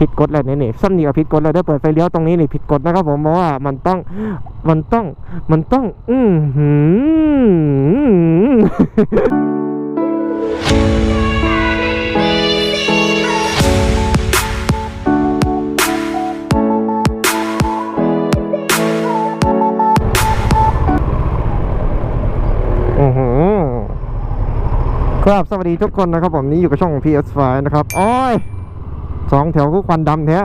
ผิดกฎแล้วนี่นี่ซ้ำนี่ก็ผิดกฎแล้วได้เปิดไฟเลี้ยวตรงนี้นี่ผิดกฎนะครับผมเพราะว่ามันต้องมันต้องมันต้อง อือหืออือหือครับสวัสดีทุกคนนะครับผมนี่อยู่กับช่อง PS5 นะครับ โอ้ย สองแถวก็ควันดำแท้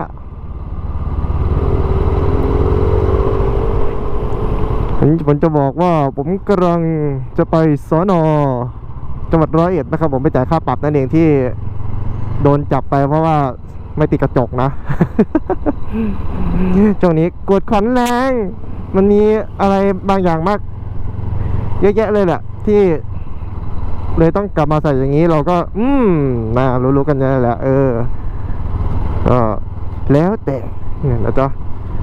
ผมผมจะบอกว่าผมกำลังจะไปสอนอจังหวัดร้อยเอ็ดนะครับ ผมไปจ่ายค่าปรับนั่นเองที่โดนจับไปเพราะว่าไม่ติดกระจกนะช่วงนี้กดขันแรง มันมีอะไรบางอย่างมาก เยอะแยะเลยแหละที่เลยต้องกลับมาใส่อย่างนี้เราก็ อืมนะรู้ๆกันนี่แหละเออ แล้วแต่เนี่ยนะจ๊ะ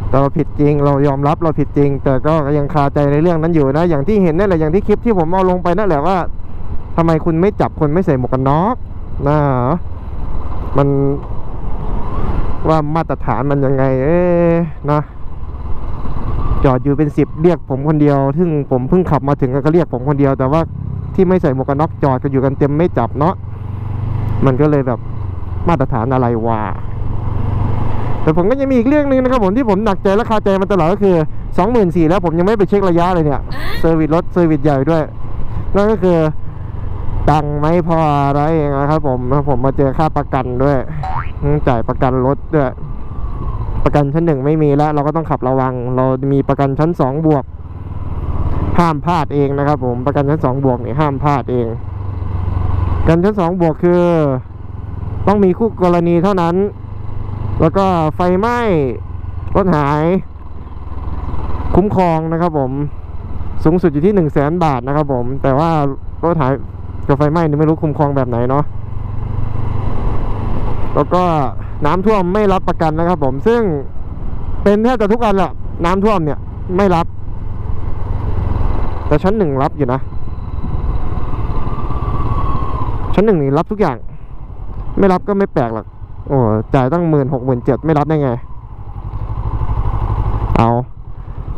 แต่เราผิดจริงเรายอมรับเราผิดจริง แต่ก็ยังคาใจในเรื่องนั้นอยู่นะ อย่างที่เห็นนั่นแหละอย่างที่คลิปที่ผมเอาลงไปนั่นแหละว่าทำไมคุณไม่จับคนไม่ใส่หมวกกันน็อกนะมันว่ามาตรฐานมันยังไง เอ๊นะ จอดอยู่เป็นสิบเรียกผมคนเดียว ซึ่งผมเพิ่งขับมาถึงก็เรียกผมคนเดียว แต่ว่าที่ไม่ใส่หมวกกันน็อกจอดกันอยู่กันเต็มไม่จับเนาะมันก็เลยแบบมาตรฐานอะไรวะ แต่ผมก็ยังมีอีกเรื่องหนึ่งนะครับผมที่ผมหนักใจและคาใจมาตลอดก็คือสองหมื่นสี่แล้วผมยังไม่ไปเช็คระยะเลยเนี่ยเซอร์วิสรถเซอร์วิสใหญ่ด้วยนั่นก็คือตังค์ไม่พออะไรนะครับผมแล้วผมมาเจอค่าประกันด้วยต้องจ่ายประกันรถด้วยประกันชั้นหนึ่งไม่มีแล้ว เราก็ต้องขับระวัง เรามีประกันชั้นสองบวก ห้ามพลาดเองนะครับ ผมประกันชั้นสองบวกนี่ห้ามพลาดเองประกันชั้นสองบวกคือ ต้องมีคู่กรณีเท่านั้น แล้วก็ไฟไหม้รถหาย คุ้มครองนะครับผมสูงสุดอยู่ที่หนึ่งแสนบาทนะครับผม แต่ว่ารถหายกับไฟไหม้นี่ไม่รู้คุ้มครองแบบไหนเนาะแล้วก็น้ำท่วมไม่รับประกันนะครับผม ซึ่งเป็นแทบจะทุกอันแหละน้ำท่วมเนี่ยไม่รับ แต่ชั้นหนึ่งรับอยู่นะ ชั้นหนึ่งนี่รับทุกอย่าง ไม่รับก็ไม่แปลกหรอก โอ้จ่ายตั้งหมื่นหกหมื่นเจ็ดไม่รับได้ไง เอา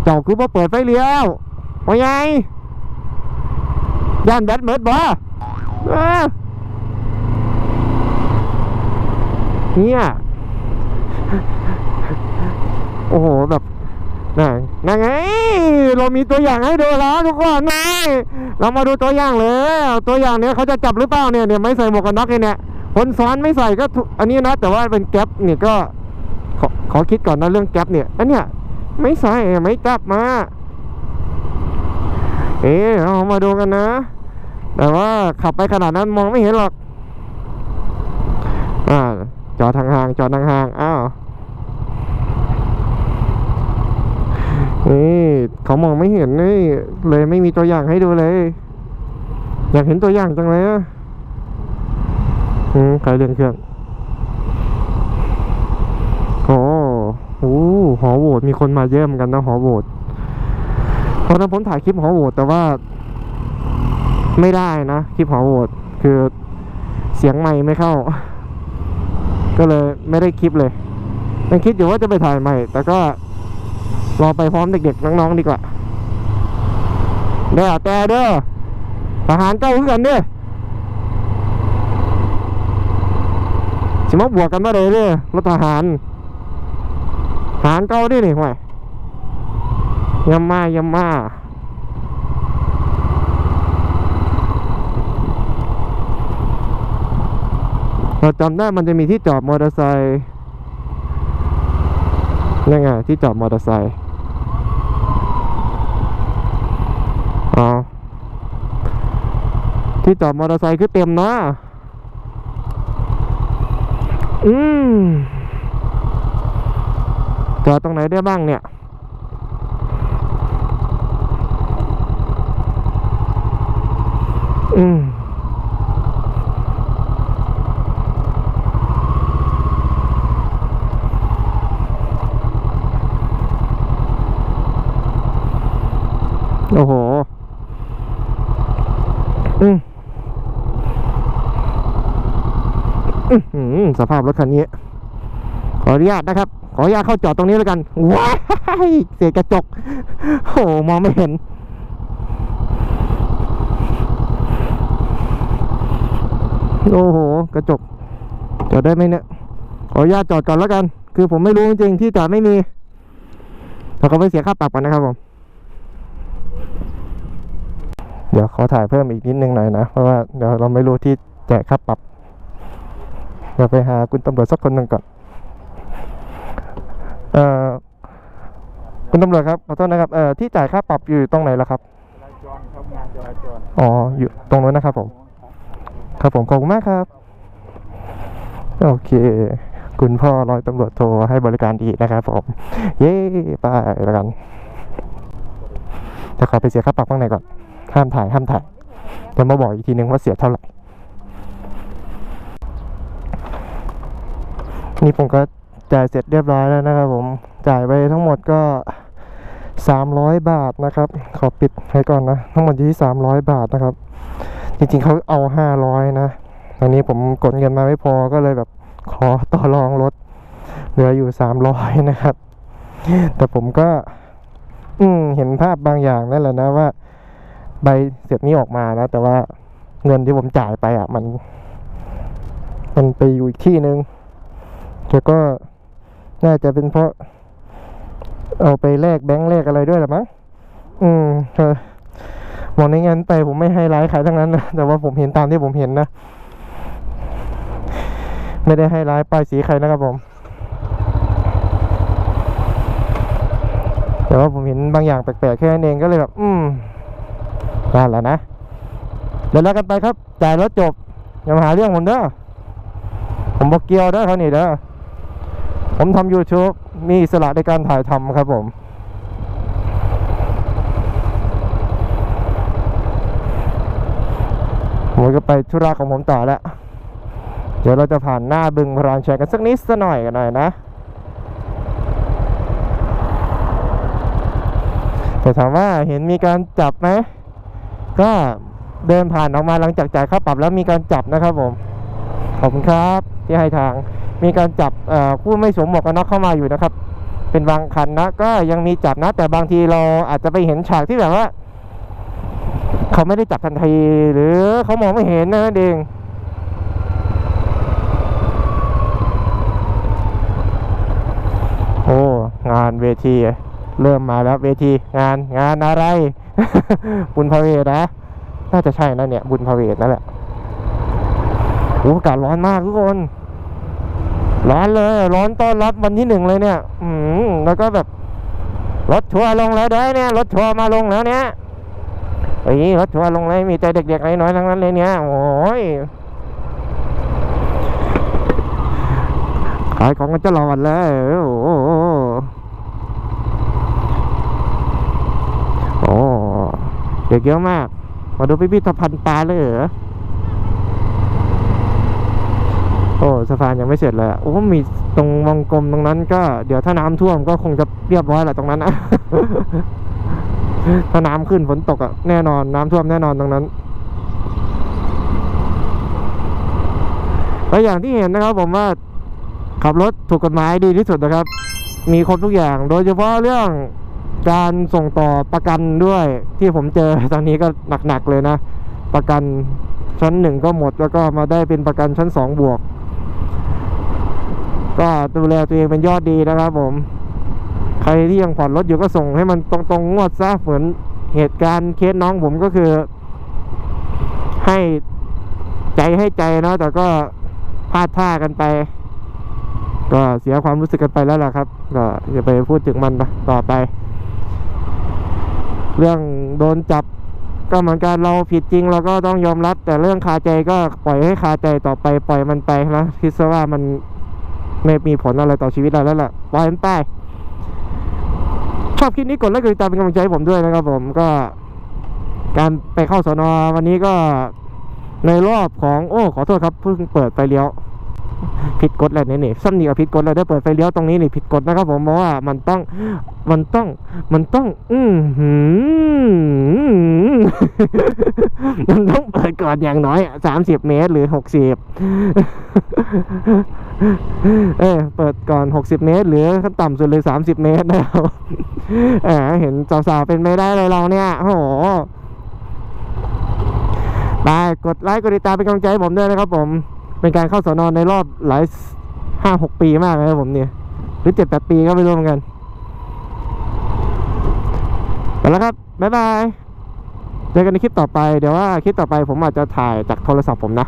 เจ้าคือพอเปิดไฟเลี้ยวว่าไงย่านแบตเมิดบ่เอเนี่ยโอ้โหแบบนั่นไง เรามีตัวอย่างให้ดูแล้วทุกคนไงเรามาดูตัวอย่างเลย ตัวอย่างเนี้ยเขาจะจับหรือเปล่าเนี่ยเนี่ยไม่ใส่หมวกกันน็อกเนี่ย คนซ้อนไม่ใส่ก็อันนี้นะแต่ว่าเป็นแก๊ปเนี่ยก็ขอขอคิดก่อนนะเรื่องแก๊ปเนี่ยอันเนี้ยไม่ใส่ไม่จับมา เอ๊ะเอามาดูกันนะ แต่ว่าขับไปขนาดนั้นมองไม่เห็นหรอกอ่าจอดทางห่างจอดทางห่างอ้าวนี่เขามองไม่เห็นนี่เลยไม่มีตัวอย่างให้ดูเลย อยากเห็นตัวอย่างจังเลยอะ อืมใครเรื่องเครื่องโอ้โหหอโหวตมีคนมาเยี่ยมกันนะหอโหวตเพราะนั้นผมถ่ายคลิปหอโหวตแต่ว่า ไม่ได้นะ คลิปหอโหวตคือเสียงไม่ไม่เข้า ก็เลยไม่ได้คลิปเลยยังคิดอยู่ว่าจะไปถ่ายใหม่ แต่ก็รอไปพร้อมเด็กๆน้องๆดีกว่าเด้อแต่เด้อทหารเก้าขึ้นกันเด้อ สิมาบวกกันมาเลยเด้อรถทหารทหารเก้าดินี่ห่วยยำมายำมาเราจำได้มันจะมีที่จอดมอเตอร์ไซค์นี่ไงที่จอดมอเตอร์ไซค์อ๋อที่จอดมอเตอร์ไซค์คือเต็มนะ อืมจอดตรงไหนได้บ้างเนี่ย อืม โอ้โห อืมอื้อหือ สภาพรถคันนี้ ขออนุญาตนะครับ ขออนุญาตเข้าจอดตรงนี้แล้วกัน ว้ายเศษกระจก โอ้มองไม่เห็น โอ้โห กระจก จอดได้ไหมเนี่ย ขออนุญาตจอดก่อนแล้วกัน คือผมไม่รู้จริงๆที่จอดไม่มีเราก็ไปเสียค่าปรับกันนะครับผม เดี๋ยวขอถ่ายเพิ่มอีกนิดนึงหน่อยนะ เพราะว่าเดี๋ยวเราไม่รู้ที่แจกค่าปรับ ดี๋ยวไปหาคุณตำรวจสักคนหนึ่งก่อนเอ่อคุณตำรวจครับขอโทษนะครับเอ่อที่จ่ายค่าปรับอยู่ตรงไหนล่ะครับจราจรครับงานจราจรอ๋ออยู่ตรงนู้นนะครับผม ครับผมขอบคุณมากครับ โอเค คุณพ่อร้อยตำรวจโทรให้บริการดีนะครับผม เย้ไปแล้วกันจะขอไปเสียค่าปรับข้างในก่อนห้ามถ่ายห้ามถ่ายเดี๋ยวมาบอกอีกทีนึงว่าเสียเท่าไหร่ นี่ผมก็จ่ายเสร็จเรียบร้อยแล้วนะครับผมจ่ายไปทั้งหมดก็ 300 บาทนะครับ ขอปิดให้ก่อนนะ ทั้งหมดอยู่ที่ 300 บาทนะครับ จริงๆเขาเอา 500 นะตอนนี้ผมกดเงินมาไม่พอก็เลยแบบขอต่อรองลดเหลืออยู่ 300 นะครับ แต่ผมก็ อืมเห็นภาพบางอย่างนั่นแหละนะว่า ใบเสร็จนี้ออกมานะ แต่ว่าเงินที่ผมจ่ายไปอะ มัน มันไปอยู่อีกที่นึง แล้วก็น่าจะเป็นเพราะ เอาไปแลกแบงค์แลกอะไรด้วยหรือมั้งอืมเออมองในงานไปผมไม่ให้ร้ายใครทั้งนั้นนะแต่ว่าผมเห็นตามที่ผมเห็นนะ ไม่ได้ให้ร้ายป้ายสีใครนะครับผม แต่ว่าผมเห็นบางอย่างแปลกๆแค่นั้นเองก็เลยแบบ อืมนั่นแหละนะเดี๋ยวแล้วกันไปครับจ่ายแล้วจบอย่ามาหาเรื่องผมเด้อผมบอกเกียวเด้อเขานี่เด้อ ผมทำ YouTube มีอิสระในการถ่ายทำครับผมผมก็ไปธุระของผมต่อแล้ว เดี๋ยวเราจะผ่านหน้าบึงพรานชัยกันสักนิดสักหน่อยกันหน่อยนะ แต่ถามว่าเห็นมีการจับไหม ก็เดินผ่านออกมาหลังจากจ่ายค่าปรับแล้วมีการจับนะครับผม ขอบคุณครับที่ให้ทาง มีการจับผู้ไม่สวมหมวกกันน็อกเข้ามาอยู่นะครับ เป็นบางคันนะ ก็ยังมีจับนะ แต่บางทีเราอาจจะไปเห็นฉากที่แบบว่า เขาไม่ได้จับทันทีหรือเขามองไม่เห็นนะนั่นเองโอ้งานเวที เริ่มมาแล้วเวทีงานงานอะไร บุญพระเวทนะ น่าจะใช่นะเนี่ย บุญพระเวทนั่นแหละโอ้อากาศร้อนมากทุกคน ร้อนเลย ร้อนต้อนรับวันที่หนึ่งเลยเนี่ย อืมแล้วก็แบบรถทัวร์ลงแล้วเด้เนี่ยรถทัวร์มาลงแล้วเนี่ยเอ้รถทัวร์ลงเลยมีแต่เด็กๆน้อยๆทั้งนั้นเลยเนี่ยโอ้ยขายของกันจะรอดเลยโอ้โหโอ้เด็กเยอะมาก มาดูพิพิธภัณฑ์ปลาเลยเหรอ โอ้สะพานยังไม่เสร็จเลยโอ้มีตรงวงกลมตรงนั้นก็เดี๋ยวถ้าน้ำท่วมก็คงจะเรียบร้อยแหละตรงนั้นนะถ้าน้ำขึ้นฝนตกอะแน่นอนน้ำท่วมแน่นอนตรงนั้นแล้วอย่างที่เห็นนะครับ ผมว่าขับรถถูกกฎหมายดีที่สุดนะครับ มีครบทุกอย่าง โดยเฉพาะเรื่องการส่งต่อประกันด้วยที่ผมเจอตอนนี้ก็หนักๆเลยนะ ประกันชั้นหนึ่งก็หมดแล้วก็มาได้เป็นประกันชั้นสองบวก ก็ดูแลตัวเองเป็นยอดดีนะครับผม ใครที่ยังผ่อนรถอยู่ก็ส่งให้มันตรงๆงวดซะเหมือนเหตุการณ์เคสน้องผมก็คือ ให้ใจให้ใจเนาะแต่ก็พลาดท่ากันไป ก็เสียความรู้สึกกันไปแล้วล่ะครับ ก็อย่าไปพูดถึงมันต่อไป เรื่องโดนจับก็เหมือนกันเราผิดจริงเราก็ต้องยอมรับ แต่เรื่องคาใจก็ปล่อยให้คาใจต่อไปปล่อยมันไปนะคิดซะว่ามัน ไม่มีผลอะไรต่อชีวิตเราแล้วล่ะวายมันไปชอบคลิปนี้กดไลค์กดติดตามเป็นกำลังใจให้ผมด้วยนะครับผมก็ การไปเข้าสอนอวันนี้ก็ในรอบของโอ้ ขอโทษครับเพิ่งเปิดไฟเลี้ยว ผิดกฎแล้วเนี่ยนี่ซ้ำนี่ก็ผิดกฎแล้วได้เปิดไฟเลี้ยวตรงนี้นี่ผิดกฎนะครับผมเพราะว่ามันต้องมันต้องมันต้อง อืมมันต้องเปิดก่อนอย่างน้อยสามสิบเมตรหรือหกสิบเออเปิดก่อน60เมตร หรือขั้นต่ำสุดเลย30เมตรนะครับเออเห็นสาวๆเป็นไม่ได้เลยเราเนี่ยโอ้โหไปกดไลค์กดติดตามเป็นกำลังใจให้ผมด้วยนะครับผม เป็นการเข้าสอนอนในรอบหลายห้าหกปีมากเลยครับผมเนี่ย หรือเจ็ดแปดปีก็ไม่รู้เหมือนกันไปแล้วครับ บ๊ายบาย เจอกันในคลิปต่อไป เดี๋ยวว่าคลิปต่อไปผมอาจจะถ่ายจากโทรศัพท์ผมนะ